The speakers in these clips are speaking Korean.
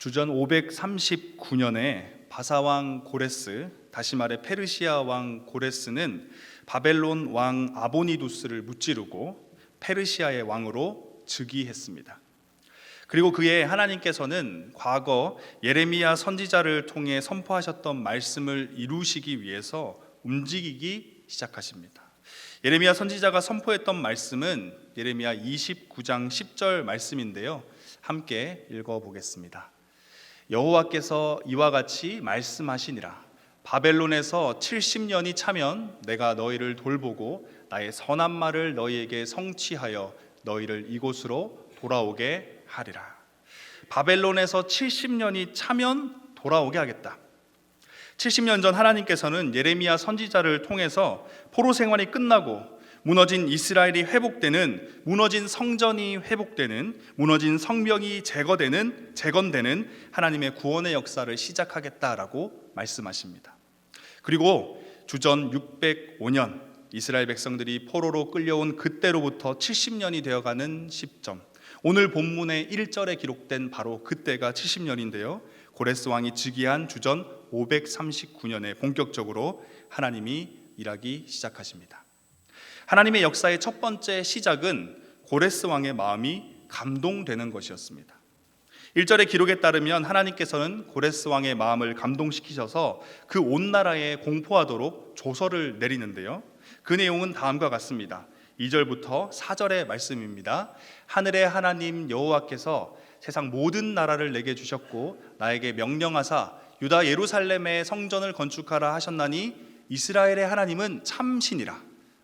주전 539년에 바사왕 고레스, 다시 말해 페르시아 왕 고레스는 바벨론 왕 아보니두스를 무찌르고 페르시아의 왕으로 즉위했습니다. 그리고 그의 하나님께서는 과거 예레미야 선지자를 통해 선포하셨던 말씀을 이루시기 위해서 움직이기 시작하십니다. 예레미야 선지자가 선포했던 말씀은 예레미야 29장 10절 말씀인데요. 함께 읽어 보겠습니다. 여호와께서 이와 같이 말씀하시니라 바벨론에서 70년이 차면 내가 너희를 돌보고 나의 선한 말을 너희에게 성취하여 너희를 이곳으로 돌아오게 하리라. 바벨론에서 70년이 차면 돌아오게 하겠다. 70년 전 하나님께서는 예레미야 선지자를 통해서 포로 생활이 끝나고 무너진 이스라엘이 회복되는 무너진 성전이 회복되는 무너진 성벽이 제거되는 재건되는 하나님의 구원의 역사를 시작하겠다라고 말씀하십니다. 그리고 주전 605년 이스라엘 백성들이 포로로 끌려온 그때로부터 70년이 되어가는 시점 오늘 본문의 1절에 기록된 바로 그때가 70년인데요. 고레스 왕이 즉위한 주전 539년에 본격적으로 하나님이 일하기 시작하십니다. 하나님의 역사의 첫 번째 시작은 고레스 왕의 마음이 감동되는 것이었습니다. 1절의 기록에 따르면 하나님께서는 고레스 왕의 마음을 감동시키셔서 그 온 나라에 공포하도록 조서를 내리는데요. 그 내용은 다음과 같습니다. 2절부터 4절의 말씀입니다. 하늘의 하나님 여호와께서 세상 모든 나라를 내게 주셨고 나에게 명령하사 유다 예루살렘의 성전을 건축하라 하셨나니 이스라엘의 하나님은 참신이라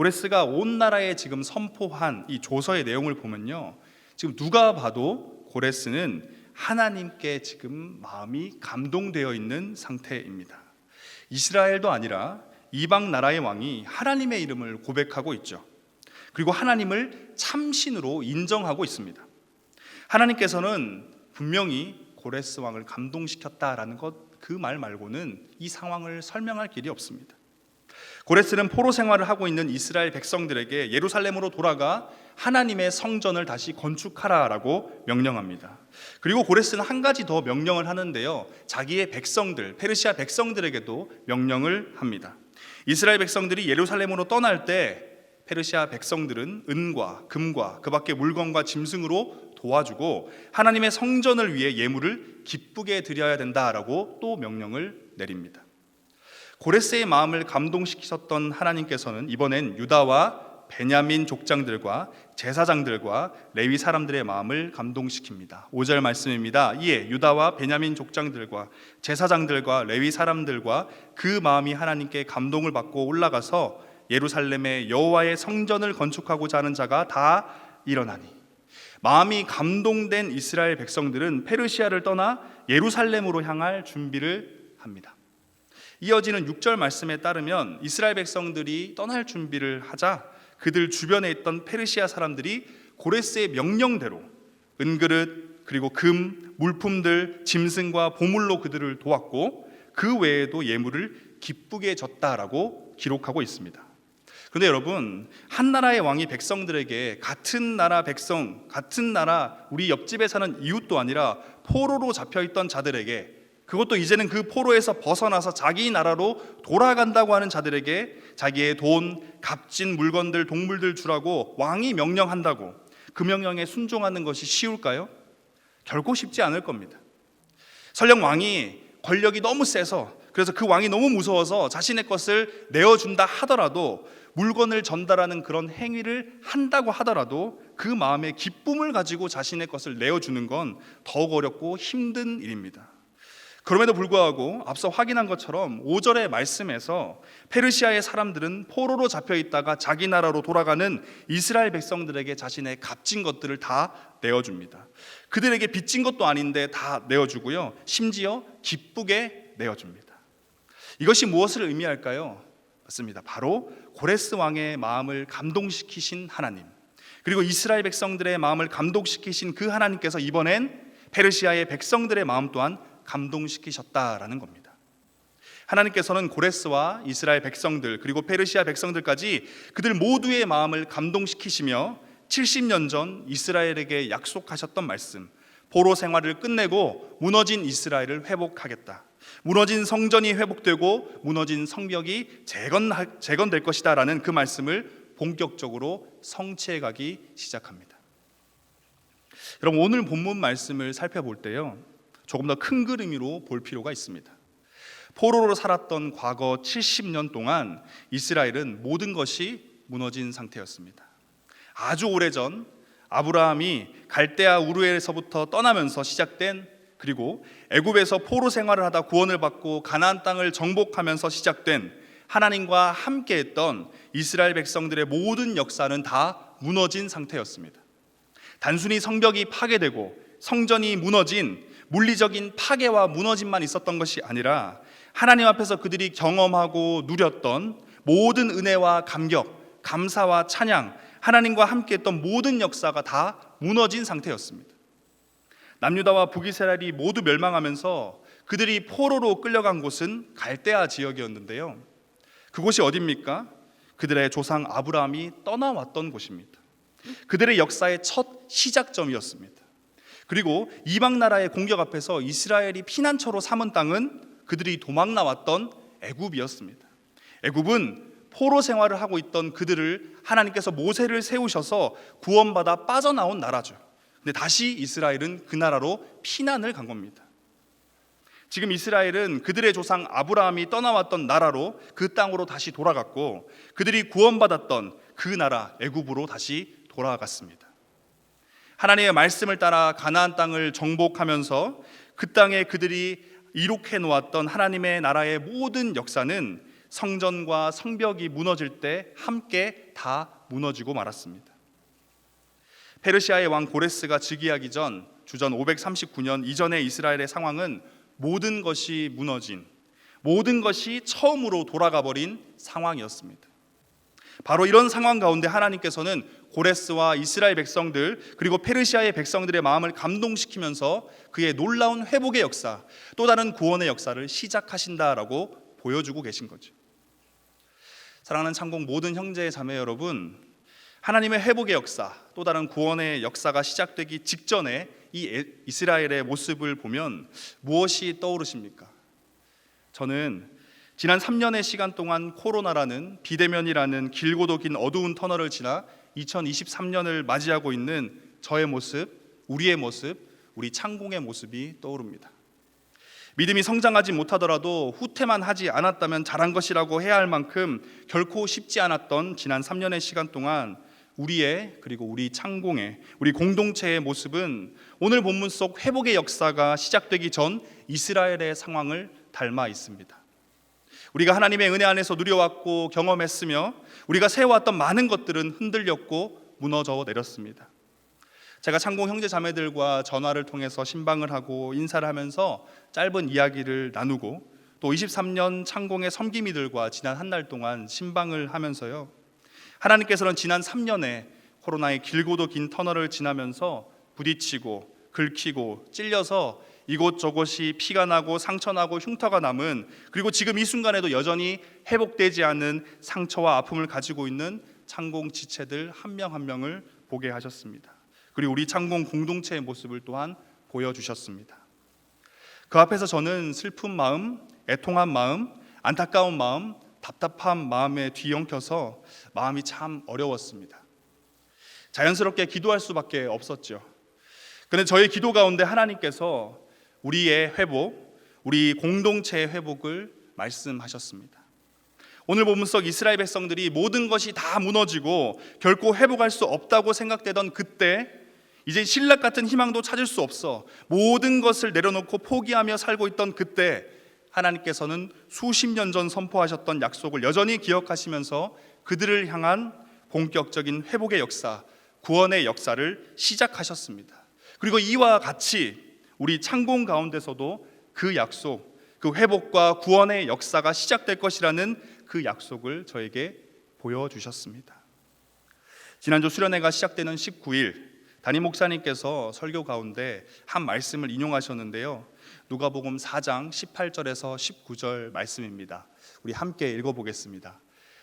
고레스가 온 나라에 지금 선포한 이 조서의 내용을 보면요. 지금 누가 봐도 고레스는 하나님께 지금 마음이 감동되어 있는 상태입니다. 이스라엘도 아니라 이방 나라의 왕이 하나님의 이름을 고백하고 있죠. 그리고 하나님을 참신으로 인정하고 있습니다. 하나님께서는 분명히 고레스 왕을 감동시켰다라는 것 그 말 말고는 이 상황을 설명할 길이 없습니다. 고레스는 포로 생활을 하고 있는 이스라엘 백성들에게 예루살렘으로 돌아가 하나님의 성전을 다시 건축하라라고 명령합니다. 그리고 고레스는 한 가지 더 명령을 하는데요. 자기의 백성들, 페르시아 백성들에게도 명령을 합니다. 이스라엘 백성들이 예루살렘으로 떠날 때 페르시아 백성들은 은과 금과 그 밖에 물건과 짐승으로 도와주고 하나님의 성전을 위해 예물을 기쁘게 드려야 된다라고 또 명령을 내립니다. 고레스의 마음을 감동시키셨던 하나님께서는 이번엔 유다와 베냐민 족장들과 제사장들과 레위 사람들의 마음을 감동시킵니다. 5절 말씀입니다. 이에 유다와 베냐민 족장들과 제사장들과 레위 사람들과 그 마음이 하나님께 감동을 받고 올라가서 예루살렘의 여호와의 성전을 건축하고자 하는 자가 다 일어나니 마음이 감동된 이스라엘 백성들은 페르시아를 떠나 예루살렘으로 향할 준비를 합니다. 이어지는 6절 말씀에 따르면 이스라엘 백성들이 떠날 준비를 하자 그들 주변에 있던 페르시아 사람들이 고레스의 명령대로 은그릇 그리고 금, 물품들, 짐승과 보물로 그들을 도왔고 그 외에도 예물을 기쁘게 줬다라고 기록하고 있습니다. 근데 여러분, 한 나라의 왕이 백성들에게 같은 나라 백성, 같은 나라 우리 옆집에 사는 이웃도 아니라 포로로 잡혀 있던 자들에게 그것도 이제는 그 포로에서 벗어나서 자기 나라로 돌아간다고 하는 자들에게 자기의 돈, 값진 물건들, 동물들 주라고 왕이 명령한다고 그 명령에 순종하는 것이 쉬울까요? 결코 쉽지 않을 겁니다. 설령 왕이 권력이 너무 세서 그래서 그 왕이 너무 무서워서 자신의 것을 내어준다 하더라도 물건을 전달하는 그런 행위를 한다고 하더라도 그 마음의 기쁨을 가지고 자신의 것을 내어주는 건 더욱 어렵고 힘든 일입니다. 그럼에도 불구하고 앞서 확인한 것처럼 5절의 말씀에서 페르시아의 사람들은 포로로 잡혀 있다가 자기 나라로 돌아가는 이스라엘 백성들에게 자신의 값진 것들을 다 내어줍니다. 그들에게 빚진 것도 아닌데 다 내어주고요. 심지어 기쁘게 내어줍니다. 이것이 무엇을 의미할까요? 맞습니다. 바로 고레스 왕의 마음을 감동시키신 하나님. 그리고 이스라엘 백성들의 마음을 감동시키신 그 하나님께서 이번엔 페르시아의 백성들의 마음 또한 감동시키셨다라는 겁니다. 하나님께서는 고레스와 이스라엘 백성들 그리고 페르시아 백성들까지 그들 모두의 마음을 감동시키시며 70년 전 이스라엘에게 약속하셨던 말씀 포로 생활을 끝내고 무너진 이스라엘을 회복하겠다. 무너진 성전이 회복되고 무너진 성벽이 재건 재건될 것이다라는 그 말씀을 본격적으로 성취해 가기 시작합니다. 여러분 오늘 본문 말씀을 살펴볼 때요. 조금 더 큰 그림으로 볼 필요가 있습니다. 포로로 살았던 과거 70년 동안 이스라엘은 모든 것이 무너진 상태였습니다. 아주 오래전 아브라함이 갈대아 우르엘에서부터 떠나면서 시작된 그리고 애굽에서 포로 생활을 하다 구원을 받고 가나안 땅을 정복하면서 시작된 하나님과 함께했던 이스라엘 백성들의 모든 역사는 다 무너진 상태였습니다. 단순히 성벽이 파괴되고 성전이 무너진 물리적인 파괴와 무너짐만 있었던 것이 아니라 하나님 앞에서 그들이 경험하고 누렸던 모든 은혜와 감격, 감사와 찬양, 하나님과 함께 했던 모든 역사가 다 무너진 상태였습니다. 남유다와 북이스라엘이 모두 멸망하면서 그들이 포로로 끌려간 곳은 갈대아 지역이었는데요. 그곳이 어디입니까? 그들의 조상 아브라함이 떠나왔던 곳입니다. 그들의 역사의 첫 시작점이었습니다. 그리고 이방 나라의 공격 앞에서 이스라엘이 피난처로 삼은 땅은 그들이 도망 나왔던 애굽이었습니다. 애굽은 포로 생활을 하고 있던 그들을 하나님께서 모세를 세우셔서 구원받아 빠져나온 나라죠. 근데 다시 이스라엘은 그 나라로 피난을 간 겁니다. 지금 이스라엘은 그들의 조상 아브라함이 떠나왔던 나라로 그 땅으로 다시 돌아갔고 그들이 구원받았던 그 나라 애굽으로 다시 돌아갔습니다. 하나님의 말씀을 따라 가나안 땅을 정복하면서 그 땅에 그들이 이룩해 놓았던 하나님의 나라의 모든 역사는 성전과 성벽이 무너질 때 함께 다 무너지고 말았습니다. 페르시아의 왕 고레스가 즉위하기 전 주전 539년 이전의 이스라엘의 상황은 모든 것이 무너진 모든 것이 처음으로 돌아가 버린 상황이었습니다. 바로 이런 상황 가운데 하나님께서는 고레스와 이스라엘 백성들 그리고 페르시아의 백성들의 마음을 감동시키면서 그의 놀라운 회복의 역사, 또 다른 구원의 역사를 시작하신다라고 보여주고 계신 거죠. 사랑하는 창공 모든 형제 자매 여러분, 하나님의 회복의 역사, 또 다른 구원의 역사가 시작되기 직전에 이 이스라엘의 모습을 보면 무엇이 떠오르십니까? 저는 지난 3년의 시간 동안 코로나라는 비대면이라는 길고도 긴 어두운 터널을 지나 2023년을 맞이하고 있는 저의 모습, 우리의 모습, 우리 창공의 모습이 떠오릅니다. 믿음이 성장하지 못하더라도 후퇴만 하지 않았다면 잘한 것이라고 해야 할 만큼 결코 쉽지 않았던 지난 3년의 시간 동안 우리의 그리고 우리 창공의 우리 공동체의 모습은 오늘 본문 속 회복의 역사가 시작되기 전 이스라엘의 상황을 닮아 있습니다. 우리가 하나님의 은혜 안에서 누려왔고 경험했으며 우리가 세워왔던 많은 것들은 흔들렸고 무너져 내렸습니다. 제가 창공 형제 자매들과 전화를 통해서 신방을 하고 인사를 하면서 짧은 이야기를 나누고 또 23년 창공의 섬김이들과 지난 한 달 동안 신방을 하면서요. 하나님께서는 지난 3년에 코로나의 길고도 긴 터널을 지나면서 부딪히고 긁히고 찔려서 이곳저곳이 피가 나고 상처 나고 흉터가 남은 그리고 지금 이 순간에도 여전히 회복되지 않은 상처와 아픔을 가지고 있는 창공 지체들 한명한 명을 보게 하셨습니다. 그리고 우리 창공 공동체의 모습을 또한 보여주셨습니다. 그 앞에서 저는 슬픈 마음, 애통한 마음, 안타까운 마음, 답답한 마음에 뒤엉켜서 마음이 참 어려웠습니다. 자연스럽게 기도할 수밖에 없었죠. 그런데 저의 기도 가운데 하나님께서 우리의 회복, 우리 공동체의 회복을 말씀하셨습니다. 오늘 본문 속 이스라엘 백성들이 모든 것이 다 무너지고 결코 회복할 수 없다고 생각되던 그때 이제 신락 같은 희망도 찾을 수 없어 모든 것을 내려놓고 포기하며 살고 있던 그때 하나님께서는 수십 년 전 선포하셨던 약속을 여전히 기억하시면서 그들을 향한 본격적인 회복의 역사, 구원의 역사를 시작하셨습니다. 그리고 이와 같이 우리 창공 가운데서도 그 약속, 그 회복과 구원의 역사가 시작될 것이라는 그 약속을 저에게 보여주셨습니다. 지난주 수련회가 시작되는 19일 담임 목사님께서 설교 가운데 한 말씀을 인용하셨는데요. 누가복음 4장 18절에서 19절 말씀입니다. 우리 함께 읽어보겠습니다.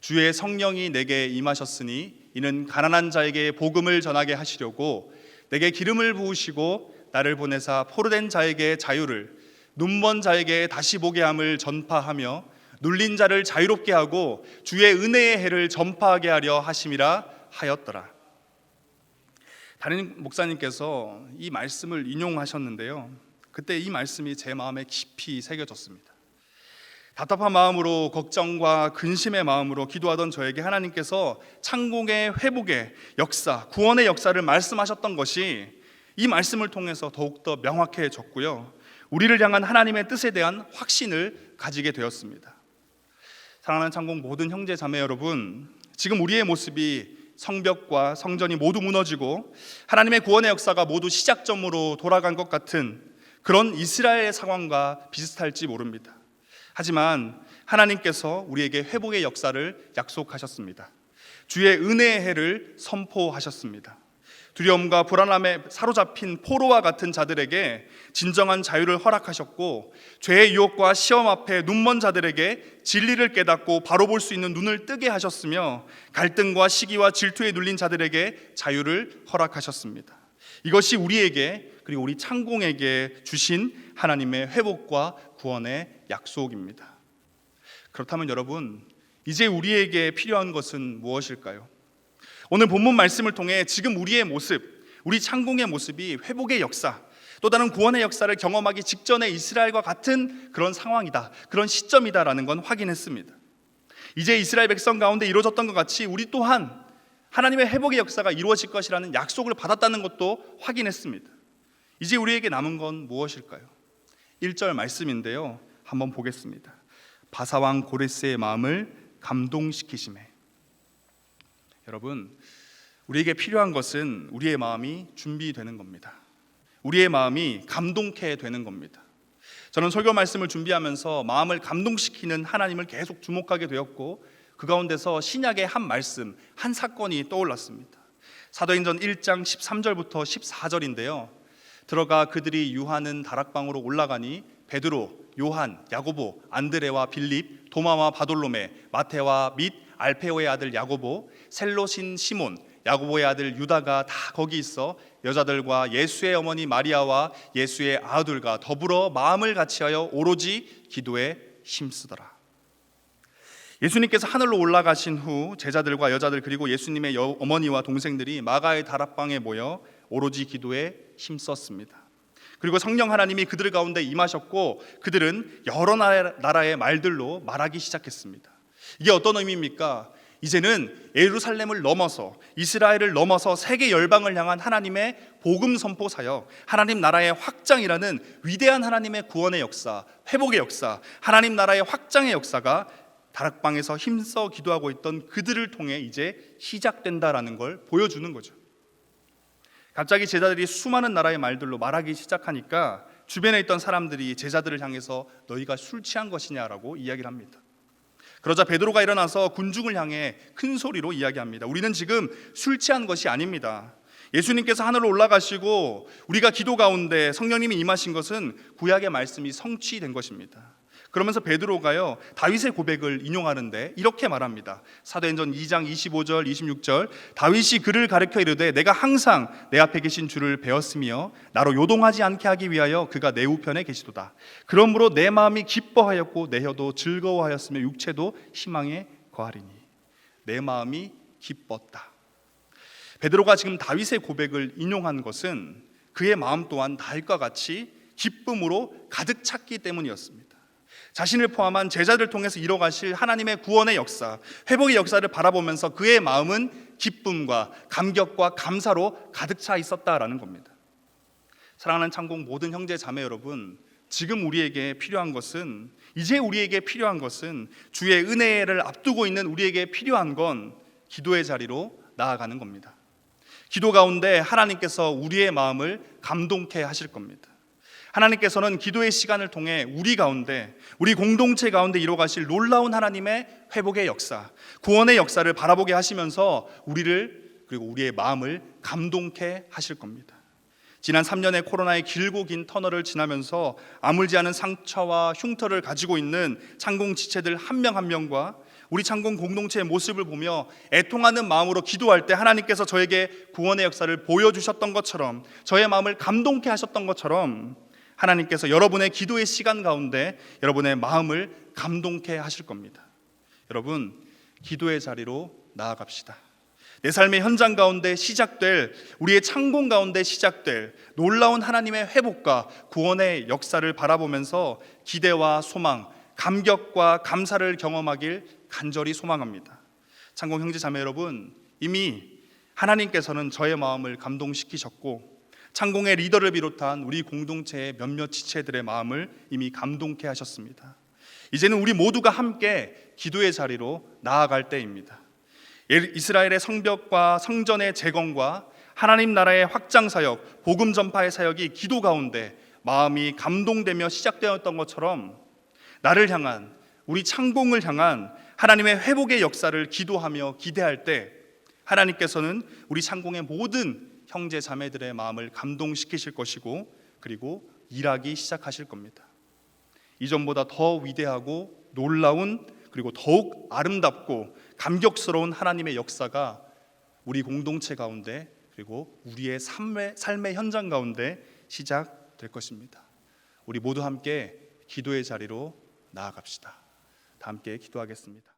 주의 성령이 내게 임하셨으니 이는 가난한 자에게 복음을 전하게 하시려고 내게 기름을 부으시고 나를 보내사 포로된 자에게 자유를 눈먼 자에게 다시 보게 함을 전파하며 눌린 자를 자유롭게 하고 주의 은혜의 해를 전파하게 하려 하심이라 하였더라. 다른 목사님께서 이 말씀을 인용하셨는데요. 그때 이 말씀이 제 마음에 깊이 새겨졌습니다. 답답한 마음으로 걱정과 근심의 마음으로 기도하던 저에게 하나님께서 창공의 회복의 역사, 구원의 역사를 말씀하셨던 것이 이 말씀을 통해서 더욱더 명확해졌고요. 우리를 향한 하나님의 뜻에 대한 확신을 가지게 되었습니다. 사랑하는 창공 모든 형제 자매 여러분, 지금 우리의 모습이 성벽과 성전이 모두 무너지고 하나님의 구원의 역사가 모두 시작점으로 돌아간 것 같은 그런 이스라엘의 상황과 비슷할지 모릅니다. 하지만 하나님께서 우리에게 회복의 역사를 약속하셨습니다. 주의 은혜의 해를 선포하셨습니다. 두려움과 불안함에 사로잡힌 포로와 같은 자들에게 진정한 자유를 허락하셨고 죄의 유혹과 시험 앞에 눈먼 자들에게 진리를 깨닫고 바로 볼 수 있는 눈을 뜨게 하셨으며 갈등과 시기와 질투에 눌린 자들에게 자유를 허락하셨습니다. 이것이 우리에게 그리고 우리 창공에게 주신 하나님의 회복과 구원의 약속입니다. 그렇다면 여러분, 이제 우리에게 필요한 것은 무엇일까요? 오늘 본문 말씀을 통해 지금 우리의 모습, 우리 창공의 모습이 회복의 역사, 또 다른 구원의 역사를 경험하기 직전의 이스라엘과 같은 그런 상황이다. 그런 시점이다라는 건 확인했습니다. 이제 이스라엘 백성 가운데 이루어졌던 것 같이 우리 또한 하나님의 회복의 역사가 이루어질 것이라는 약속을 받았다는 것도 확인했습니다. 이제 우리에게 남은 건 무엇일까요? 1절 말씀인데요. 한번 보겠습니다. 바사왕 고레스의 마음을 감동시키심에 여러분, 우리에게 필요한 것은 우리의 마음이 준비되는 겁니다. 우리의 마음이 감동케 되는 겁니다. 저는 설교 말씀을 준비하면서 마음을 감동시키는 하나님을 계속 주목하게 되었고 그 가운데서 신약의 한 말씀, 한 사건이 떠올랐습니다. 사도행전 1장 13절부터 14절인데요. 들어가 그들이 유하는 다락방으로 올라가니 베드로, 요한, 야고보, 안드레와 빌립, 도마와 바돌로메, 마테와 및 알페오의 아들 야고보, 셀로신 시몬, 야고보의 아들 유다가 다 거기 있어 여자들과 예수의 어머니 마리아와 예수의 아들과 더불어 마음을 같이하여 오로지 기도에 힘쓰더라. 예수님께서 하늘로 올라가신 후 제자들과 여자들 그리고 예수님의 여, 어머니와 동생들이 마가의 다락방에 모여 오로지 기도에 힘썼습니다. 그리고 성령 하나님이 그들 가운데 임하셨고 그들은 여러 나라의 말들로 말하기 시작했습니다. 이게 어떤 의미입니까? 이제는 예루살렘을 넘어서 이스라엘을 넘어서 세계 열방을 향한 하나님의 복음 선포 사역, 하나님 나라의 확장이라는 위대한 하나님의 구원의 역사, 회복의 역사, 하나님 나라의 확장의 역사가 다락방에서 힘써 기도하고 있던 그들을 통해 이제 시작된다라는 걸 보여주는 거죠. 갑자기 제자들이 수많은 나라의 말들로 말하기 시작하니까 주변에 있던 사람들이 제자들을 향해서 너희가 술 취한 것이냐라고 이야기를 합니다. 그러자 베드로가 일어나서 군중을 향해 큰 소리로 이야기합니다. 우리는 지금 술 취한 것이 아닙니다. 예수님께서 하늘로 올라가시고 우리가 기도 가운데 성령님이 임하신 것은 구약의 말씀이 성취된 것입니다. 그러면서 베드로가요 다윗의 고백을 인용하는데 이렇게 말합니다. 사도행전 2장 25절 26절 다윗이 그를 가르쳐 이르되 내가 항상 내 앞에 계신 주를 배웠으며 나로 요동하지 않게 하기 위하여 그가 내 우편에 계시도다. 그러므로 내 마음이 기뻐하였고 내 혀도 즐거워하였으며 육체도 희망에 거하리니 내 마음이 기뻤다. 베드로가 지금 다윗의 고백을 인용한 것은 그의 마음 또한 다윗과 같이 기쁨으로 가득 찼기 때문이었습니다. 자신을 포함한 제자들 통해서 이뤄가실 하나님의 구원의 역사, 회복의 역사를 바라보면서 그의 마음은 기쁨과 감격과 감사로 가득 차 있었다라는 겁니다. 사랑하는 창공 모든 형제 자매 여러분, 지금 우리에게 필요한 것은 이제 우리에게 필요한 것은 주의 은혜를 앞두고 있는 우리에게 필요한 건 기도의 자리로 나아가는 겁니다. 기도 가운데 하나님께서 우리의 마음을 감동케 하실 겁니다. 하나님께서는 기도의 시간을 통해 우리 가운데, 우리 공동체 가운데 이루어가실 놀라운 하나님의 회복의 역사, 구원의 역사를 바라보게 하시면서 우리를 그리고 우리의 마음을 감동케 하실 겁니다. 지난 3년의 코로나의 길고 긴 터널을 지나면서 아물지 않은 상처와 흉터를 가지고 있는 창공 지체들 한 명한 명과 우리 창공 공동체의 모습을 보며 애통하는 마음으로 기도할 때 하나님께서 저에게 구원의 역사를 보여주셨던 것처럼 저의 마음을 감동케 하셨던 것처럼 하나님께서 여러분의 기도의 시간 가운데 여러분의 마음을 감동케 하실 겁니다. 여러분, 기도의 자리로 나아갑시다. 내 삶의 현장 가운데 시작될 우리의 창공 가운데 시작될 놀라운 하나님의 회복과 구원의 역사를 바라보면서 기대와 소망, 감격과 감사를 경험하길 간절히 소망합니다. 창공 형제 자매 여러분, 이미 하나님께서는 저의 마음을 감동시키셨고 창공의 리더를 비롯한 우리 공동체의 몇몇 지체들의 마음을 이미 감동케 하셨습니다. 이제는 우리 모두가 함께 기도의 자리로 나아갈 때입니다. 이스라엘의 성벽과 성전의 재건과 하나님 나라의 확장 사역, 복음 전파의 사역이 기도 가운데 마음이 감동되며 시작되었던 것처럼 나를 향한 우리 창공을 향한 하나님의 회복의 역사를 기도하며 기대할 때 하나님께서는 우리 창공의 모든 형제 자매들의 마음을 감동시키실 것이고 그리고 일하기 시작하실 겁니다. 이전보다 더 위대하고 놀라운 그리고 더욱 아름답고 감격스러운 하나님의 역사가 우리 공동체 가운데 그리고 우리의 삶의, 삶의 현장 가운데 시작될 것입니다. 우리 모두 함께 기도의 자리로 나아갑시다. 다 함께 기도하겠습니다.